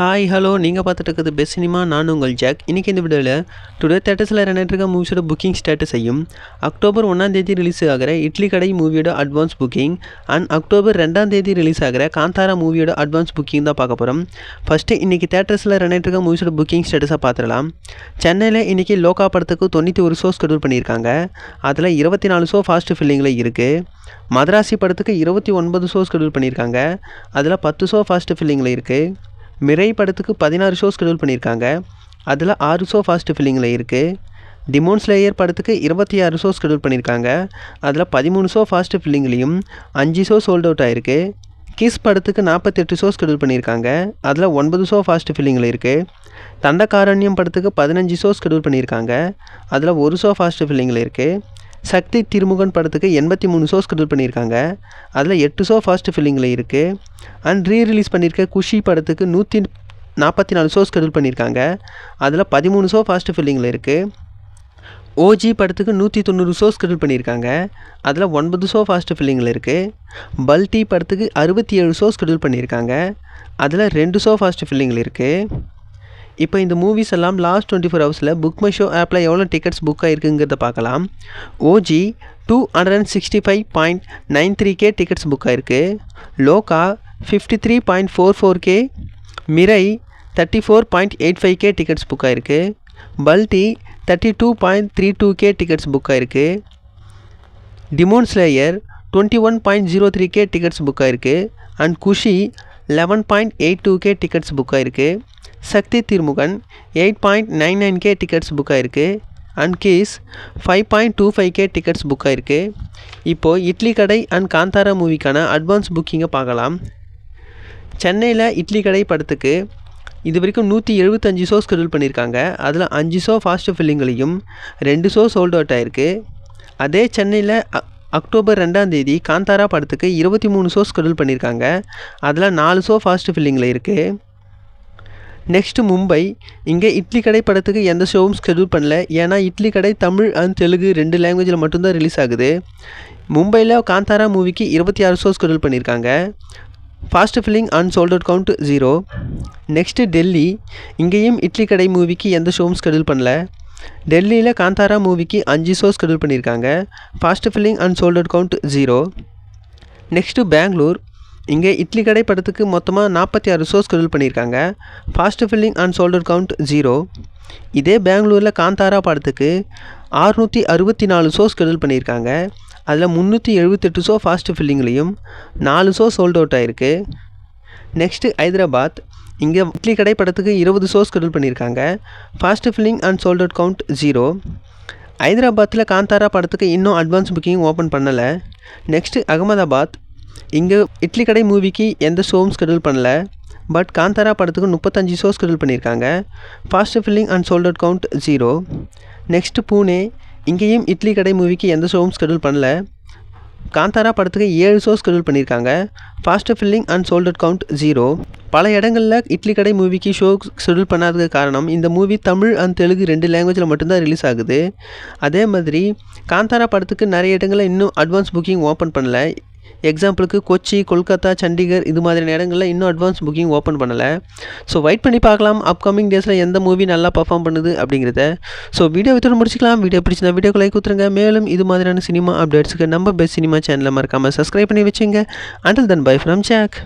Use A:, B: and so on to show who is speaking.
A: Hi hello நீங்கள் பார்த்துட்டு இருக்கிறது பெஸ்ட் சினிமா நான் உங்கள் ஜாக் இன்றைக்கி இந்த வீடியோவில் டுடே தேட்டர்ஸில் இருக்க மூவிஸோட புக்கிங் ஸ்டேட்டஸையும் அக்டோபர் ஒன்றாம் தேதி ரிலீஸ் ஆகிற இட்லி கடை மூவியோட அட்வான்ஸ் புக்கிங் அண்ட் அக்டோபர் ரெண்டாம் தேதி ரிலீஸ் ஆகிற காந்தாரா மூவியோட அட்வான்ஸ் புக்கிங் தான் பார்க்க போகிறோம் ஃபஸ்ட்டு இன்றைக்கி தேட்டர்ஸில் இருக்க மூவிஸோட புக்கிங் ஸ்டேட்டஸாக பார்த்துடலாம். சென்னையில் இன்றைக்கி லோகா படத்துக்கு தொண்ணூற்றி ஒரு ஷோ ஸ்கெடியூல் பண்ணியிருக்காங்க. அதில் இருபத்தி நாலு ஷோ ஃபாஸ்ட் ஃபில்லிங்கில் இருக்குது மதராசி படத்துக்கு இருபத்தி ஒன்பது ஷோ ஸ்கெடியூல் பண்ணியிருக்காங்க. அதில் பத்து ஷோ ஃபாஸ்ட் ஃபில்லிங்கில் இருக்குது மிரை படத்துக்கு பதினாறு ஷோ ஸ்கெடியூல் பண்ணியிருக்காங்க. அதில் ஆறு ஷோ ஃபாஸ்ட் ஃபில்லிங்கில் இருக்குது டிமோன் ஸ்லேயர் படத்துக்கு இருபத்தி ஆறு ஷோ ஸ்கெடியூல் பண்ணியிருக்காங்க. அதில் பதிமூணு ஷோ ஃபாஸ்ட் ஃபில்லிங்லேயும் அஞ்சு ஷோ சோல்ட் அவுட் ஆயிருக்கு. கிஸ் படத்துக்கு நாற்பத்தெட்டு ஷோ ஸ்கெடியூல் பண்ணியிருக்காங்க. அதில் ஒன்பது ஷோ ஃபாஸ்ட் ஃபில்லிங்கில் இருக்குது தண்டகாரண்யம் படத்துக்கு பதினஞ்சு ஷோ ஸ்கெடியூல் பண்ணியிருக்காங்க. அதில் ஒரு ஷோ ஃபாஸ்ட் ஃபில்லிங்கில் இருக்குது சக்தி திருமுகன் படத்துக்கு எண்பத்தி மூணு ஷோ ஸ்கெடியூல் பண்ணியிருக்காங்க. அதில் எட்டு ஷோ ஃபர்ஸ்ட் ஃபில்லிங்கில் இருக்குது அண்ட் ரீ ரிலீஸ் பண்ணியிருக்க குஷி படத்துக்கு நூற்றி நாற்பத்தி நாலு ஷோ ஸ்கெடியூல் பண்ணியிருக்காங்க. அதில் பதிமூணு ஷோ ஃபர்ஸ்ட் ஃபில்லிங்கில் இருக்குது ஓஜி படத்துக்கு நூற்றி தொண்ணூறு ஷோ ஸ்கெடியூல் பண்ணியிருக்காங்க. அதில் ஒன்பது ஷோ ஃபாஸ்ட் ஃபில்லிங்கில் இருக்குது பல்டி படத்துக்கு அறுபத்தி ஏழு ஷோ ஸ்கெடியூல் பண்ணியிருக்காங்க. அதில் ரெண்டு ஷோ ஃபாஸ்ட் ஃபில்லிங்கில் இருக்குது இப்போ இந்த மூவிஸ் எல்லாம் லாஸ்ட் டுவெண்ட்டி ஃபோர் ஹவர்ஸில் புக் மை ஷோ ஆப்பில் எவ்வளோ டிக்கெட்ஸ் புக் ஆகிருக்குங்கிறத பார்க்கலாம். OG two hundred and sixty five point nine three K tickets book ஆகிருக்கு Lokah fifty three point four four K Mirai thirty four point eight five K tickets book ஆகிருக்கு Balti thirty two point three two K tickets book ஆகிருக்கு Demon Slayer twenty one point zero three K tickets book ஆகிருக்கு and Kushi eleven point eight two K tickets book ஆகிருக்கு Shakthi Thirumagan eight point nine nine K tickets book ஆகிருக்கு and Kiss five point two five K tickets book ஆகிருக்கு இப்போது Idli Kadai and Kantara மூவிக்கான advance புக்கிங்கை பார்க்கலாம். சென்னையில் இட்லி கடை படத்துக்கு இது வரைக்கும் நூற்றி எழுபத்தஞ்சு ஷோ ஸ்கெடியூல் பண்ணியிருக்காங்க அதில் அஞ்சு ஷோ ஃபாஸ்ட் ஃபில்லிங்களையும் ரெண்டு ஷோ சோல்ட் அவுட் ஆயிருக்கு. அதே சென்னையில் அக்டோபர் ரெண்டாம் தேதி காந்தாரா படத்துக்கு இருபத்தி மூணு ஷோ ஸ்கெடியூல் பண்ணியிருக்காங்க அதில் நாலு ஷோ ஃபாஸ்ட் ஃபில்லிங்கில் இருக்குது நெக்ஸ்ட்டு மும்பை இங்கே இட்லி கடை படத்துக்கு எந்த ஷோவும் ஸ்கெடியூல் பண்ணல. ஏன்னா இட்லி கடை தமிழ் அண்ட் தெலுங்கு ரெண்டு லாங்குவேஜில் மட்டும்தான் ரிலீஸ் ஆகுது. மும்பையில் காந்தாரா மூவிக்கு இருபத்தி ஆறு ஷோ ஸ்கெடியூல் பண்ணியிருக்காங்க. Fast filling and sold out count zero next Delhi இங்கேயும் இட்லி கடை மூவிக்கு எந்த ஷோவும் ஸ்கெடியூல் பண்ணல. டெல்லியில் காந்தாரா மூவிக்கு அஞ்சு ஷோ ஸ்கெடியூல் பண்ணியிருக்காங்க. Fast filling and sold out count zero next Bangalore இங்கே இட்லி கடை படத்துக்கு மொத்தமாக நாற்பத்தி ஆறு ஷோஸ் கடல் பண்ணியிருக்காங்க. Fast filling and sold out count zero இதே பெங்களூரில் காந்தாரா படத்துக்கு ஆறுநூற்றி அறுபத்தி நாலு ஷோஸ் கடல் பண்ணியிருக்காங்க. அதில் முந்நூற்றி எழுபத்தெட்டு ஷோ ஃபாஸ்ட் ஃபில்லிங்லேயும் நாலு ஷோ சோல்ட் அவுட் ஆயிருக்கு. நெக்ஸ்ட்டு ஹைதராபாத். இங்கே இட்லி கடை படத்துக்கு இருபது ஷோ கடல் பண்ணியிருக்காங்க. Fast filling and sold out count zero ஹைதராபாத்தில் காந்தாரா படத்துக்கு இன்னும் அட்வான்ஸ் புக்கிங் ஓப்பன் பண்ணலை. நெக்ஸ்ட்டு அகமதாபாத். இங்கே இட்லி கடை மூவிக்கு எந்த ஷோவும் ஸ்கெடியூல் பண்ணல பட் காந்தாரா படத்துக்கு முப்பத்தஞ்சு ஷோ ஸ்கெடியூல் பண்ணியிருக்காங்க fast filling and sold out count zero next Pune இங்கேயும் இட்லி கடை மூவிக்கு எந்த ஷோவும் ஸ்கெடியூல் பண்ணல. காந்தாரா படத்துக்கு ஏழு ஷோ ஸ்கெடியூல் பண்ணியிருக்காங்க fast filling and sold out count zero பல இடங்களில் இட்லி கடை மூவிக்கு ஷோ ஷெடியூல் பண்ணாததுக்கு காரணம் இந்த மூவி தமிழ் அண்ட் தெலுங்கு ரெண்டு லாங்குவேஜில் மட்டும்தான் ரிலீஸ் ஆகுது. அதே மாதிரி காந்தாரா படத்துக்கு நிறைய இடங்களில் இன்னும் அட்வான்ஸ் புக்கிங் ஓப்பன் பண்ணல. எக்ஸாம்பிளுக்கு கொச்சி கொல்கத்தா சண்டிகர் இது மாதிரியான இடங்களில் இன்னும் அட்வான்ஸ் புக்கிங் ஓப்பன் பண்ணலை. ஸோ வெயிட் பண்ணி பார்க்கலாம். அப்கமிங் டேஸில் எந்த மூவி நல்லா பர்ஃபார்ம் பண்ணுது அப்படிங்கிறத. ஸோ வீடியோ வித்தோட முடிச்சிக்கலாம். வீடியோ பிடிச்சிருந்தா வீடியோக்கு லைக் கொடுத்துருங்க மேலும் இது மாதிரியான சினிமா அப்டேட்ஸுக்கு நம்ம பெஸ்ட் சினிமா சேனலில் மறக்காமல் சப்ஸ்கிரைப் பண்ணி வச்சுங்க. Until then bye from Jack